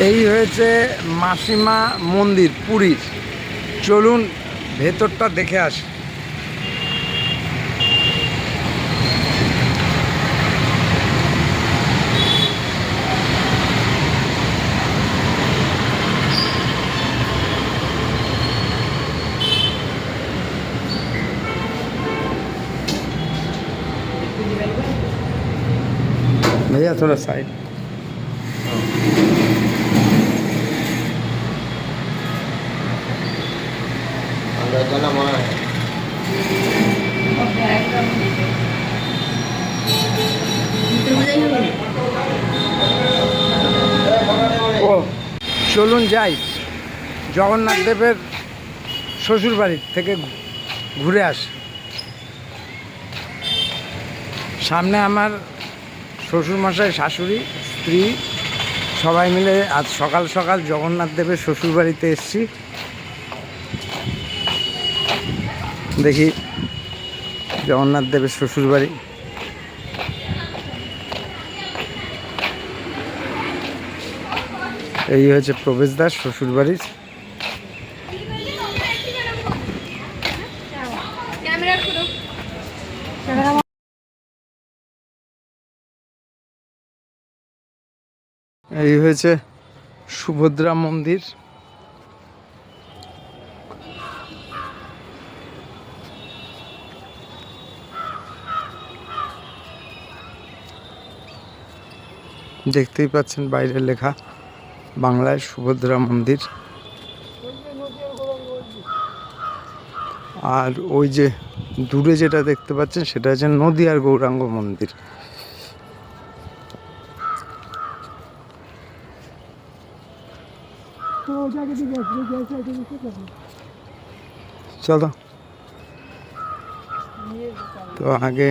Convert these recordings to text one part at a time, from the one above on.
এই হয়েছে মাসিমা মন্দির পুরীর চলুন ভেতরটা দেখে আসি भैया थोड़ा साइड যাই, জগন্নাথ দেবের শ্বশুর বাড়ির থেকে ঘুরে আসি। সামনে আমার শ্বশুরমশাই, শাশুড়ি, স্ত্রী, সবাই মিলে আজ সকাল সকাল জগন্নাথ দেবের শ্বশুর বাড়িতে এসছি। দেখি জগন্নাথ দেবের শ্বশুর এই হচ্ছে প্রবেশদ্বার শ্বশুর বাড়ির এই হয়েছে সুভদ্রা মন্দির। দেখতেই পাচ্ছেন বাইরে লেখা। বাংলায় সুভদ্রা মন্দির। আর ওই যে দূরে যেটা দেখতে পাচ্ছেন, সেটা হচ্ছে নদীয়ার গৌরাঙ্গ মন্দির। চলো। তো আগে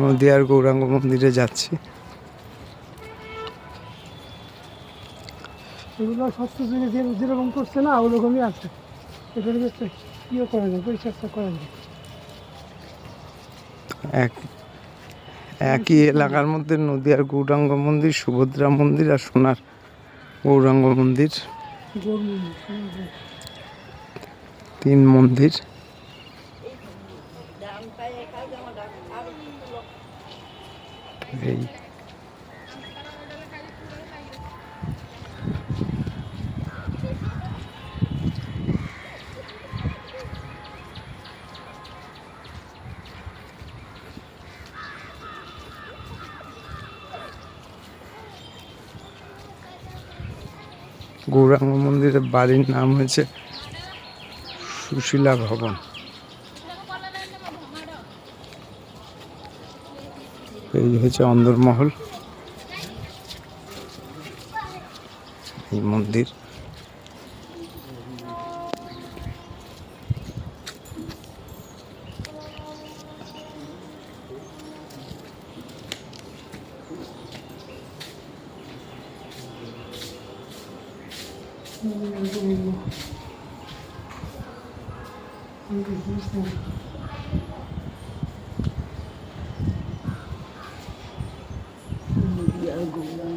নদীয়ার গৌরাঙ্গ মন্দিরে যাচ্ছি। এগুলো স্বাস্থ্য থেকে যে যেরকম করছে না, ওরকমই আছে। এখানে হচ্ছে ইয়ে করা যায়, পরিচর্যা করা যায়। এক, একই এলাকার মধ্যে নদীয়ার গৌরাঙ্গ মন্দির, সুভদ্রা মন্দির আর সোনার গৌরাঙ্গ মন্দির। তিন মন্দির। এই গৌরাঙ্গ মন্দিরের বাড়ির নাম হয়েছে সুশীলা ভবন। এই হচ্ছে অন্দরমহল। এই মন্দির। disposal. Maybe I'll go now.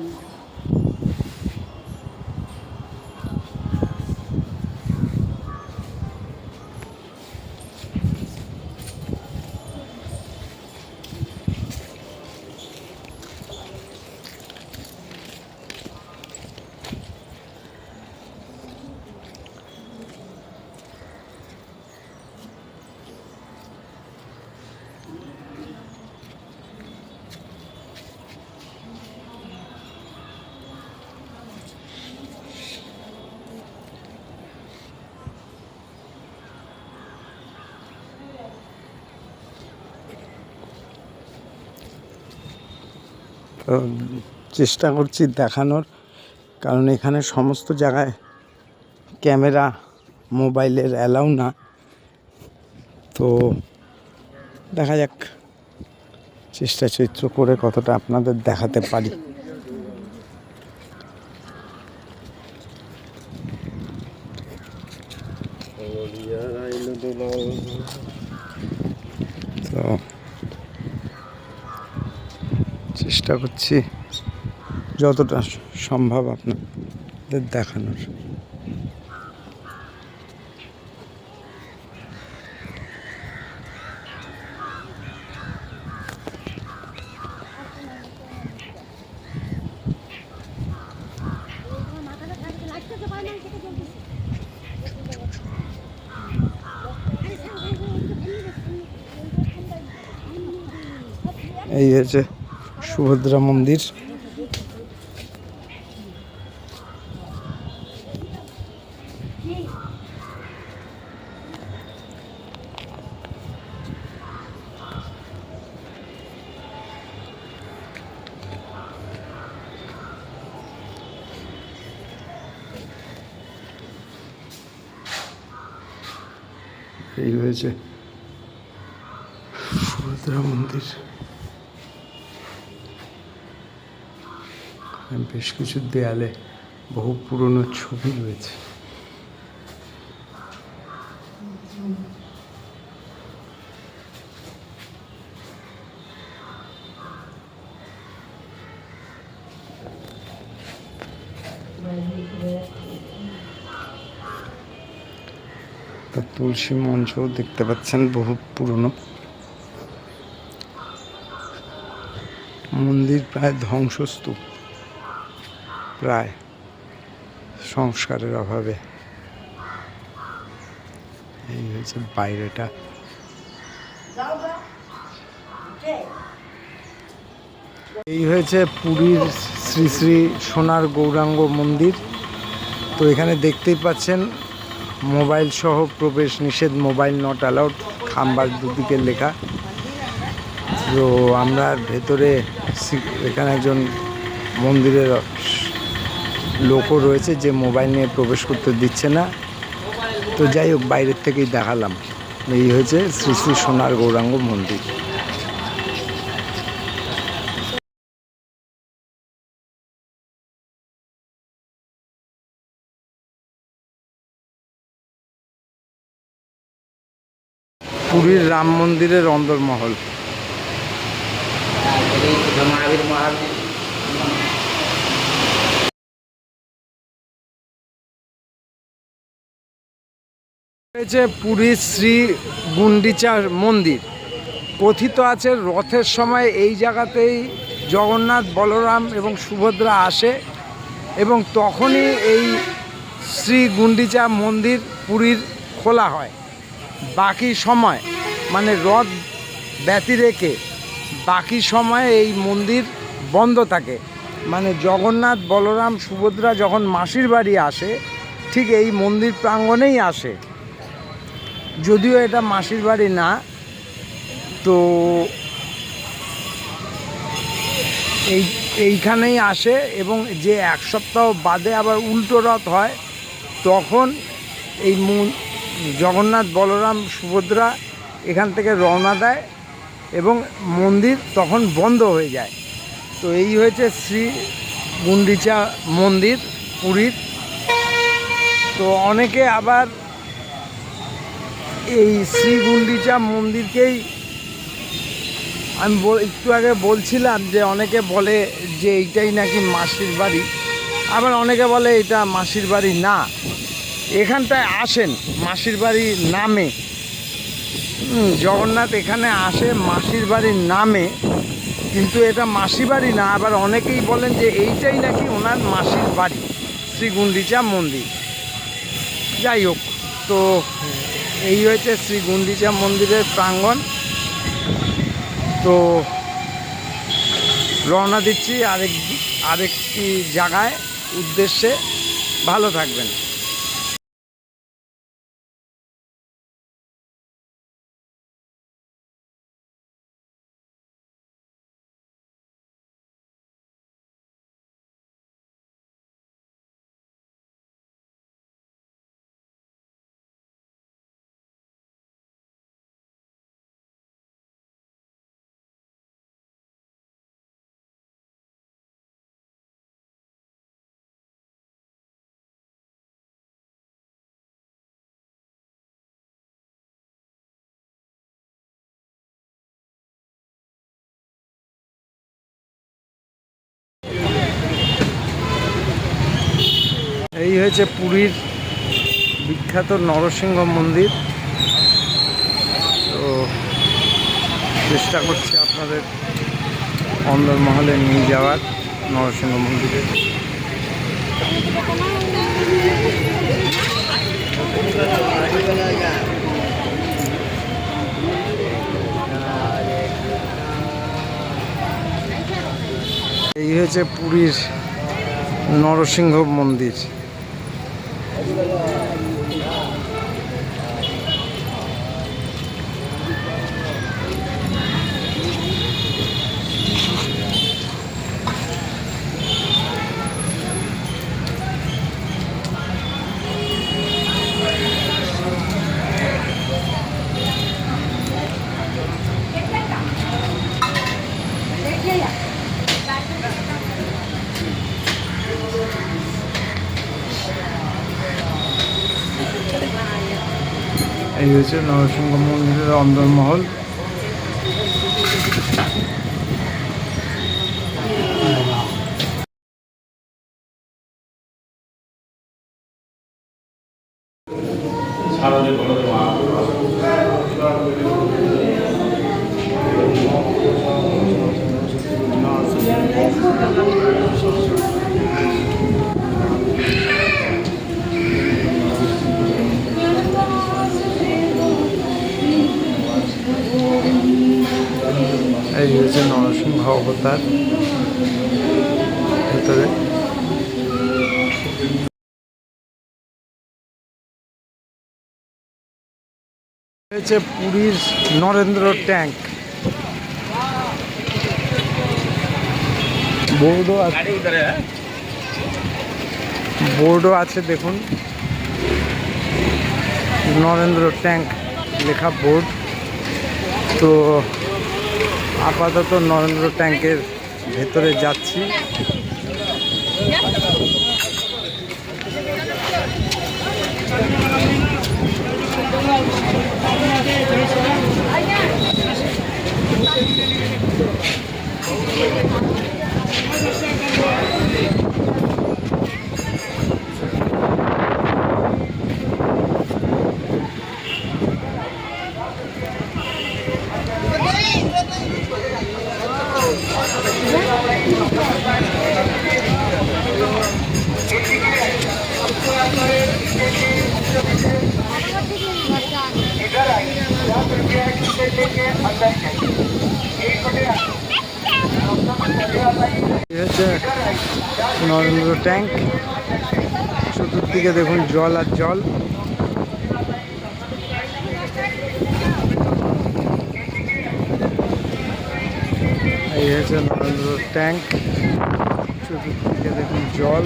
চেষ্টা করছি দেখানোর। কারণ এখানে সমস্ত জায়গায় ক্যামেরা, মোবাইলের অ্যালাউ না। তো দেখা যাক, চেষ্টা চরিত্র করে কতটা আপনাদের দেখাতে পারি তো চেষ্টা যতটা সম্ভব আপনাদের দেখানোর। এই হচ্ছে সুভদ্রা মন্দির। এই হয়েছে সুভদ্রা মন্দির এখানে বেশ কিছু দেয়ালে বহু পুরনো ছবি রয়েছে। তুলসী মঞ্চ দেখতে পাচ্ছেন বহু পুরনো। মন্দির প্রায় ধ্বংসস্তূপ। প্রায় সংস্কারের অভাবে। এই হয়েছে বাইরেটা। এই হয়েছে পুরীর শ্রী শ্রী সোনার গৌরাঙ্গ মন্দির। তো এখানে দেখতেই পাচ্ছেন, মোবাইল সহ প্রবেশ নিষেধ, মোবাইল নট অ্যালাউড খাম্বার দুদিকে লেখা। তো আমরা ভেতরে এখানে একজন মন্দিরের লোকও রয়েছে যে মোবাইল নিয়ে প্রবেশ করতে দিচ্ছে না। তো যাই হোক, বাইরের থেকেই দেখালাম। এই হয়েছে শ্রী শ্রী সোনার গৌরাঙ্গ মন্দির। পুরীর রাম মন্দিরের অন্দরমহল। মহাবীর মহাবীর রয়েছে পুরীর শ্রী গুন্ডিচার মন্দির। কথিত আছে রথের সময় এই জায়গাতেই জগন্নাথ, বলরাম এবং সুভদ্রা আসে এবং তখনই এই শ্রী গুন্ডিচা মন্দির পুরীর খোলা হয়। বাকি সময় মানে রথ ব্যতি রেখে বাকি সময় এই মন্দির বন্ধ থাকে। মানে জগন্নাথ, বলরাম, সুভদ্রা যখন মাসির বাড়ি আসে, ঠিক এই মন্দির প্রাঙ্গণেই আসে। যদিও এটা মাসির বাড়ি না, তো এই, এইখানেই আসে এবং যে এক সপ্তাহ বাদে আবার উল্টো রথ হয়, তখন এই জগন্নাথ বলরাম সুভদ্রা এখান থেকে রওনা দেয় এবং মন্দির তখন বন্ধ হয়ে যায়। তো এই হয়েছে শ্রী গুন্ডিচা মন্দির, পুরীর। তো অনেকে আবার এই শ্রী গুন্ডিচা মন্দিরকেই আমি একটু আগে বলছিলাম যে অনেকে বলে যে এইটাই নাকি মাসির বাড়ি। আবার অনেকে বলে এটা মাসির বাড়ি না। এখানটায় আসেন, মাসির বাড়ির নামে। জগন্নাথ এখানে আসে মাসির বাড়ির নামে। কিন্তু এটা মাসি বাড়ি না, আবার অনেকেই বলেন যে এইটাই নাকি ওনার মাসির বাড়ি, শ্রীগুন্ডিচা মন্দির। যাই হোক, তো এই হয়েছে শ্রী গুন্ডিচা মন্দিরের প্রাঙ্গণ। তো রওনা দিচ্ছি আরেক আরেকটি জায়গায়, উদ্দেশ্যে। ভালো থাকবেন। এই হয়েছে পুরীর বিখ্যাত নরসিংহ মন্দির। তো চেষ্টা করছি আপনাদের অন্দরমহলে নিয়ে যাওয়ার নরসিংহ মন্দিরে। এই হয়েছে পুরীর নরসিংহ মন্দির। Yeah. এই নরসিংহ মন্দিরের অন্দরমহল। এই হয়েছে নরসিংহ অবতার ভেতরে। হয়েছে পুরীর নরেন্দ্র ট্যাঙ্ক। বোর্ডও আছে হ্যাঁ। বোর্ডও আছে দেখুন। নরেন্দ্র ট্যাঙ্ক লেখা বোর্ড। তো আপাতত নরেন্দ্র ট্যাঙ্কের ভেতরে যাচ্ছি। নরেন্দ্র ট্যাঙ্ক। চতুর্দিকে দেখুন জল আর জল। এই হচ্ছে নরেন্দ্র ট্যাঙ্ক। চতুর্দিকে দেখুন জল।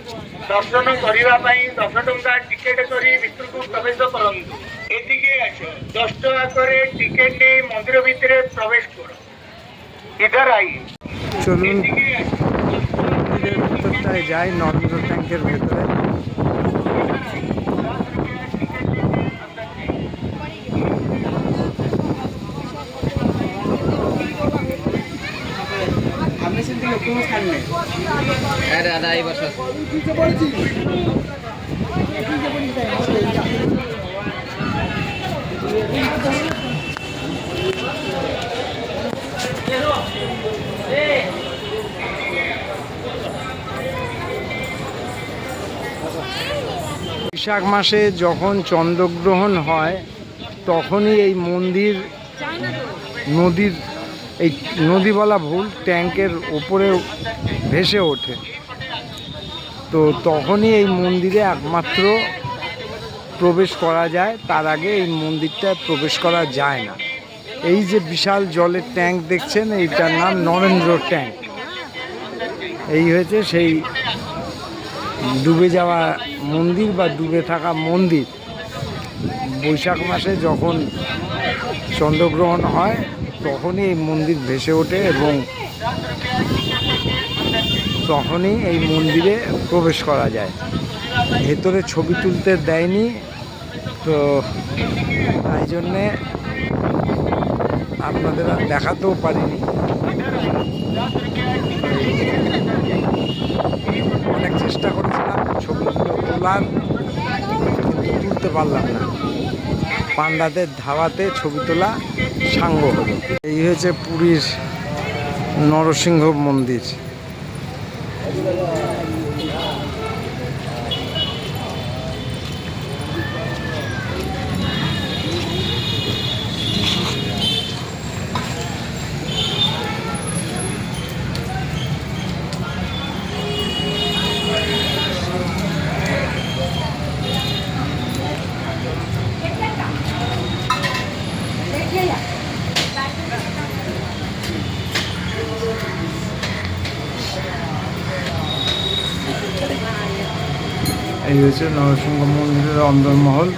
ଦର୍ଶନ କରିବା ପାଇଁ ଦଶ ଟଙ୍କା ଟିକେଟ୍ କରି ଭିତରକୁ ପ୍ରବେଶ କରନ୍ତୁ ଏତିକି ଆସ ଦଶ ଟଙ୍କା ପରେ ଟିକେଟ୍ ନେଇ ମନ୍ଦିର ଭିତରେ ପ୍ରବେଶ କର ইধার আই চলুন যাই নর্মদা ট্যাঙ্কের ভেতরে বৈশাখ মাসে যখন চন্দ্রগ্রহণ হয়, তখনই এই মন্দির, নদীর, এই নদী বলা ভুল ট্যাঙ্কের ওপরে ভেসে ওঠে। তো তখনই এই মন্দিরে একমাত্র প্রবেশ করা যায়, তার আগে এই মন্দিরটায় প্রবেশ করা যায় না। এই যে বিশাল জলের ট্যাঙ্ক দেখছেন, এইটার নাম নরেন্দ্র ট্যাঙ্ক। এই হয়েছে সেই ডুবে যাওয়া মন্দির বা ডুবে থাকা মন্দির। বৈশাখ মাসে যখন চন্দ্রগ্রহণ হয়, তখনই এই মন্দির ভেসে ওঠে এবং তখনই এই মন্দিরে প্রবেশ করা যায়। ভেতরে ছবি তুলতে দেয়নি, তো তাই জন্যে আপনাদের আর দেখাতেও পারিনি। অনেক চেষ্টা করেছিলাম, ছবিগুলো তোলার কিন্তু তুলতে পারলাম না। পান্ডাদের ধাওয়াতে ছবি তোলা সাঙ্গ হলো। এই হয়েছে পুরীর নরসিংহ মন্দির। Thank you. হচ্ছে নরসিংহ মন্দিরের অন্দরমহল।